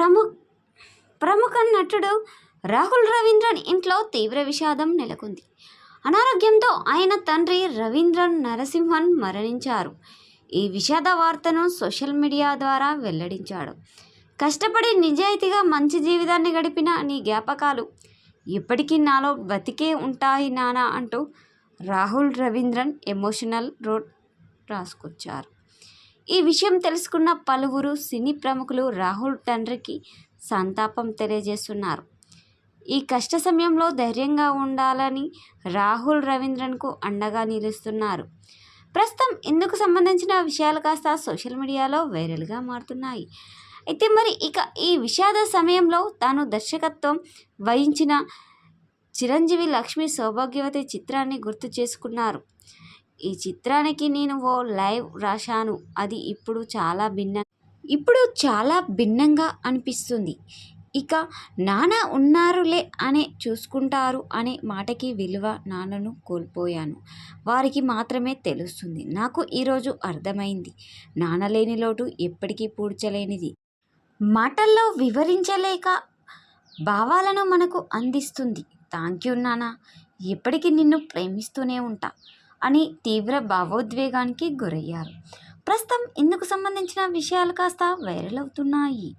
ప్రముఖ ప్రముఖ నటుడు రాహుల్ రవీంద్రన్ ఇంట్లో తీవ్ర విషాదం నెలకొంది. అనారోగ్యంతో ఆయన తండ్రి రవీంద్రన్ నరసింహన్ మరణించారు. ఈ విషాద వార్తను సోషల్ మీడియా ద్వారా వెల్లడించాడు. కష్టపడి నిజాయితీగా మంచి జీవితాన్ని గడిపిన నీ జ్ఞాపకాలు ఇప్పటికీ నాలో బతికే ఉంటాయి నానా అంటూ రాహుల్ రవీంద్రన్ ఎమోషనల్ రోడ్ రాసుకొచ్చారు. ఈ విషయం తెలుసుకున్న పలువురు సినీ ప్రముఖులు రాహుల్ తండ్రికి సంతాపం తెలియజేస్తున్నారు. ఈ కష్ట సమయంలో ధైర్యంగా ఉండాలని రాహుల్ రవీంద్రన్కు అండగా నిలుస్తున్నారు. ప్రస్తుతం ఇందుకు సంబంధించిన విషయాలు కాస్త సోషల్ మీడియాలో వైరల్గా మారుతున్నాయి. అయితే మరి ఇక ఈ విషాద సమయంలో తాను దర్శకత్వం వహించిన చిరంజీవి లక్ష్మి సౌభాగ్యవతి చిత్రాన్ని గుర్తు చేసుకున్నారు. ఈ చిత్రానికి నేను ఓ లైవ్ రాశాను. అది ఇప్పుడు చాలా భిన్న ఇప్పుడు చాలా భిన్నంగా అనిపిస్తుంది. ఇక నాన్న ఉన్నారులే అనే చూసుకుంటారు అనే మాటకి విలువ నాన్నను కోల్పోయాను. వారికి మాత్రమే తెలుస్తుంది. నాకు ఈరోజు అర్థమైంది. నాన్న లేని లోటు ఎప్పటికీ పూడ్చలేనిది. మాటల్లో వివరించలేక భావాలను మనకు అందిస్తుంది. థ్యాంక్ యూ నాన్న. ఎప్పటికీ నిన్ను ప్రేమిస్తూనే ఉంటా. అని తీవ్ర భావోద్వేగానికి గురయ్యారు. ప్రస్తుతం ఇందుకు సంబంధించిన విషయాలు కాస్త వైరల్ అవుతున్నాయి.